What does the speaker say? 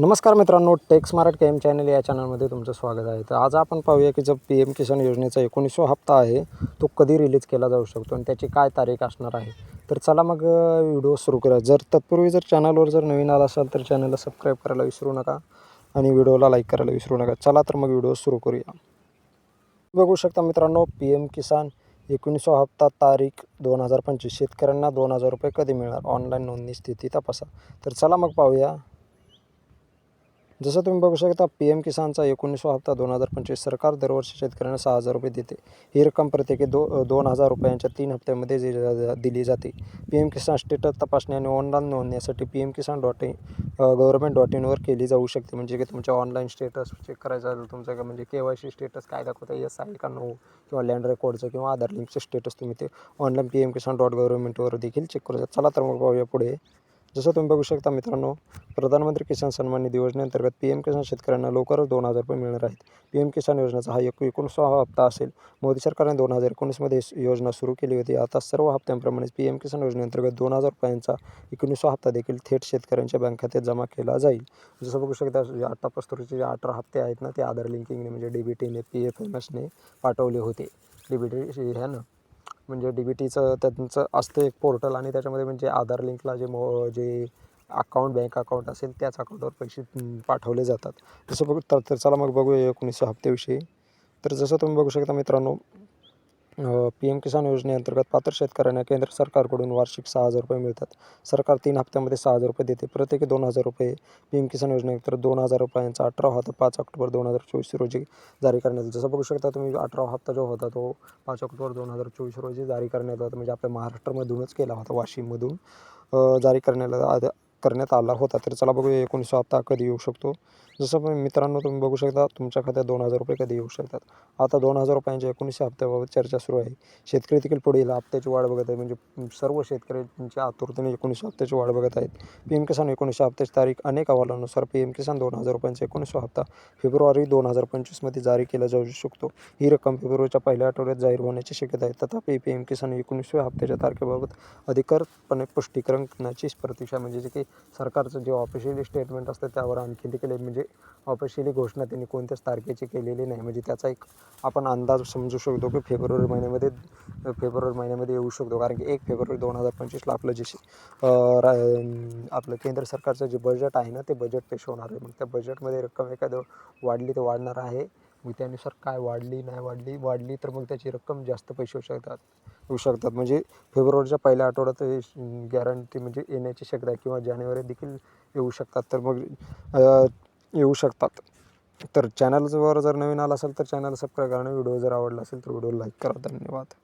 नमस्कार मित्रांनो Tex Mart K M channel या चॅनलमध्ये तुमचं स्वागत आहे. तर आज आपण पाहूया की जो पी एम किसान योजनेचा एकोणीसवा हप्ता आहे तो कधी रिलीज केला जाऊ शकतो आणि त्याची काय तारीख असणार आहे? तर चला मग व्हिडिओ सुरू करा जर तत्पूर्वी जर चॅनलवर जर नवीन आला असाल तर चॅनलला सबस्क्राईब करायला विसरू नका आणि व्हिडिओला लाईक करायला विसरू नका. चला तर मग व्हिडिओ सुरू करूया. बघू शकता मित्रांनो पी एम किसान एकोणीसवा हप्ता तारीख दोन हजार पंचवीस. शेतकऱ्यांना दोन हजार रुपये कधी मिळणार? ऑनलाईन नोंदणी स्थिती तपासा. तर चला मग पाहूया. जसं तुम्ही बघू शकता पी एम किसानचा एकोणीसवा हप्ता दोन हजार पंचवीस सरकार दरवर्षी शेतकऱ्यांना सहा हजार रुपये देते. ही रक्कम प्रत्येकी दो दोन हजार रुपयांच्या तीन हप्त्यामध्ये दिली जाते. पी एम किसान स्टेटस तपासणी आणि online नोंदण्यासाठी P M Kisan dot in government dot इनवर केली जाऊ शकते. म्हणजे की तुमच्या ऑनलाईन स्टेटस चेक करायचं असेल तुमचं म्हणजे का म्हणजे के वाय सी स्टेटस काय दाखवतं येस आहे का नो किंवा लँड रेकॉर्डचं किंवा आधार लिंकचं स्टेटस तुम्ही ते online P M Kisan dot गव्हर्मेंटवर देखील चेक करू शकता. चला तर मग पाहूया पुढे. जसं तुम्ही बघू शकता मित्रांनो प्रधानमंत्री किसान सन्मान निधी योजनेअंतर्गत पी एम किसान शेतकऱ्यांना लवकरच दोन हजार रुपये मिळणार आहेत. पी एम किसान योजनेचा हा एक एकोणसावा हप्ता असेल. मोदी सरकारने दोन हजार एकोणीसमध्ये योजना सुरू केली होती. आता सर्व हप्त्यांप्रमाणेच पी एम किसान योजनेअंतर्गत दोन हजार रुपयांचा एकोणीसवा हप्ता देखील थेट शेतकऱ्यांच्या बँक खात्यात जमा केला जाईल. जसं बघू शकता जे आता पस्तुरीचे जे अठरा हप्ते आहेत ना ते आधार लिंकिंगने म्हणजे डी बी टीने पी एफ एम एसने पाठवले होते. डी बी टी ह्यानं म्हणजे डी बी टीचं त्यांचं असतं एक पोर्टल आणि त्याच्यामध्ये म्हणजे आधार लिंकला जे मो जे अकाउंट बँक अकाउंट असेल त्याच अकाउंटवर पैसे पाठवले जातात. जसं बघू तर तर चला मग बघूया एकोणीसशे हप्त्याविषयी. तर जसं तुम्ही बघू शकता मित्रांनो पी एम किसान योजनेअंतर्गत पात्र शेतकऱ्यांना केंद्र सरकारकडून वार्षिक सहा हजार रुपये मिळतात. सरकार तीन हप्त्यामध्ये सहा हजार रुपये देते. प्रत्येकी दोन हजार रुपये पी एम किसान योजनेअंतर्गत दोन हजार रुपयांचा अठरा हप्ता पाच ऑक्टोबर दोन हजार चोवीस रोजी जारी करण्यात जसं बघू शकता तुम्ही अठरा हप्ता जो होता तो पाच ऑक्टोबर दोन हजार चोवीस रोजी जारी करण्यात आला. होता म्हणजे आपल्या महाराष्ट्रामधूनच केला होता. वाशिममधून जारी करण्यात आला करण्यात आला होता तर चला बघूया एकोणीसवा हप्ता कधी येऊ शकतो. जसं पण मित्रांनो तुम्ही बघू शकता तुमच्या खात्यात दोन हजार रुपये कधी येऊ शकतात. आता दोन हजार रुपयांच्या एकोणीसशे हप्त्याबाबत चर्चा सुरू आहे. शेतकरी देखील पुढील हप्त्याची वाढ बघत आहे. म्हणजे सर्व शेतकऱ्यांच्या आतुरतेने एकोणीसशे हप्त्याची वाढ बघत आहेत. पी एम किसान एकोणीसशे हप्त्याची तारीख अनेक अहवालानुसार पी एम किसान दोन हजार रुपयांचा एकोणीसशे हप्ता फेब्रुवारी दोन हजार पंचवीसमध्ये जारी केला जाऊ शकतो. ही रक्कम फेब्रुवारीच्या पहिल्या आठवड्यात जाहीर होण्याची शक्यता आहे. तथापि पी एम किसान एकोणीसव्या हप्त्याच्या तारखेबाबत अधिकारपणे स्पष्टीकरण करण्याची प्रतीक्षा म्हणजे जे की सरकारचं जे ऑफिशियली स्टेटमेंट असतं त्यावर आणखी देखील म्हणजे ऑफिशियली घोषणा त्यांनी कोणत्याच तारखेची केलेली नाही. म्हणजे त्याचा एक आपण अंदाज समजू शकतो की फेब्रुवारी महिन्यामध्ये फेब्रुवारी महिन्यामध्ये येऊ शकतो. कारण की एक फेब्रुवारी दोन हजार पंचवीसला आपलं जे रा आपलं केंद्र सरकारचं जे बजेट आहे ना ते बजेट पेश होणार आहे. मग त्या बजेटमध्ये रक्कम एखादं वाढली तर वाढणार आहे. मग त्यानुसार काय वाढली नाही वाढली वाढली तर मग त्याची रक्कम जास्त पैसे होऊ शकतात. येऊ शकतात. म्हणजे फेब्रुवारीच्या पहिल्या आठवड्यात गॅरंटी म्हणजे येण्याची शक्यता आहे किंवा जानेवारी देखील येऊ शकतात. तर मग येऊ शकतात. तर चॅनलवर जर नवीन आला असेल तर चॅनल सबस्क्राईब करा. आणि व्हिडिओ जर आवडला असेल तर व्हिडिओ लाईक करा. धन्यवाद.